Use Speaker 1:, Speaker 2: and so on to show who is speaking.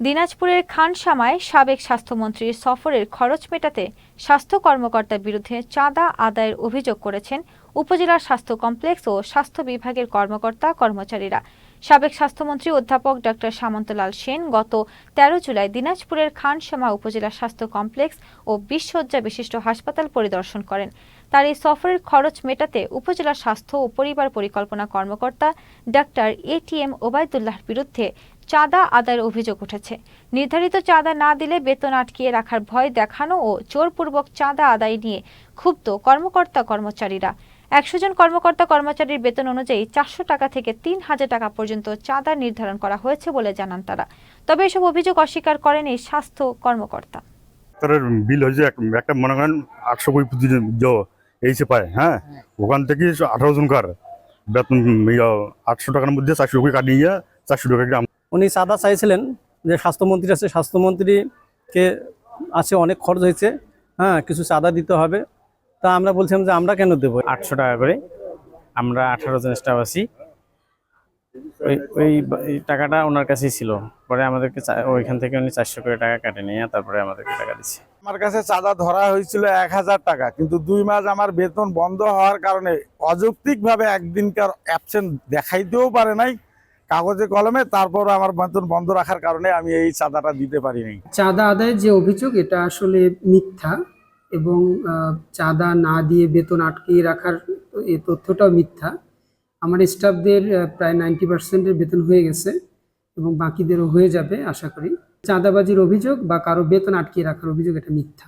Speaker 1: দিনাজপুরের খানসামায় সাবেক স্বাস্থ্যমন্ত্রীর সফরের খরচ মেটাতে স্বাস্থ্য কর্মকর্তার বিরুদ্ধে চাঁদা আদায়ের অভিযোগ করেছেন উপজেলার স্বাস্থ্য কমপ্লেক্স ও স্বাস্থ্য বিভাগের কর্মকর্তা কর্মচারীরা সাবেক স্বাস্থ্যমন্ত্রী অধ্যাপক ডক্টর সামন্তলাল সেন গত তেরো জুলাই দিনাজপুরের খানসামা উপজেলা স্বাস্থ্য কমপ্লেক্স ও বিশসজ্জা বিশিষ্ট হাসপাতাল পরিদর্শন করেন। তার এই সফরের খরচ মেটাতে উপজেলা স্বাস্থ্য ও পরিবার পরিকল্পনা কর্মকর্তা ডাক্তার এটিএম ওবায়দুল্লাহর বিরুদ্ধে চাঁদা আদায়ের অভিযোগ উঠেছে। নির্ধারিত চাঁদা না দিলে বেতন আটকিয়ে রাখার ভয় দেখানো ও জোরপূর্বক চাঁদা আদায় নিয়ে ক্ষুব্ধ কর্মকর্তা কর্মচারীরা একশো জন কর্মকর্তা কর্মচারীর বেতন অনুযায়ী চারশো টাকা থেকে তিন হাজার টাকা পর্যন্ত চাঁদা নির্ধারণ করা হয়েছে বলে জানান তারা। তবে এসব অভিযোগ অস্বীকার করেন এই স্বাস্থ্য কর্মকর্তা।
Speaker 2: তার বিল হয়েছে এক- একটা মনে করেন আটশো প্রতিদিন এইসে পায় হ্যাঁ? ওখান থেকে আঠারো জনকার বেতন আটশো টাকার মধ্যে চারশো টাকা কাটিয়ে চারশো টাকা করে
Speaker 3: উনি চাঁদা চাইছিলেন যে স্বাস্থ্যমন্ত্রী আছে স্বাস্থ্যমন্ত্রীকে আছে অনেক খরচ হয়েছে হ্যাঁ কিছু চাঁদা দিতে হবে। তা আমরা বলছিলাম যে আমরা কেন দেবো?
Speaker 4: আটশো টাকা করে। আমরা আঠারো জন স্টাফ আছি। ওই ওই এই টাকাটা ওনার কাছেই ছিল। পরে আমাদেরকে চা- ওইখান থেকে উনি চারশো করে টাকা কাটে নিয়ে তারপরে আমাদেরকে টাকা দিচ্ছে।
Speaker 5: আমার কাছে চাঁদা ধরা হয়েছিল এক হাজার টাকা কিন্তু দুই মাস আমার বেতন বন্ধ হওয়ার কারণে অযৌক্তিকভাবে একদিনকার অ্যাবসেন্ট দেখাইতেও পারে নাই কাগজে কলমে তারপর আমার বেতন বন্ধ রাখার কারণে আমি এই চাঁদাটা দিতে পারিনি।
Speaker 6: চাঁদা আদায়ের যে অভিযোগ এটা আসলে মিথ্যা। এবং চাঁদা না দিয়ে বেতন আটকিয়ে রাখার এই তথ্যটাও মিথ্যা। আমার স্টাফদের প্রায় নাইনটি পার্সেন্টের বেতন হয়ে গেছে এবং বাকিদেরও হয়ে যাবে, আশা করি। চাঁদাবাজির অভিযোগ বা কারও বেতন আটকিয়ে রাখার অভিযোগ এটা মিথ্যা।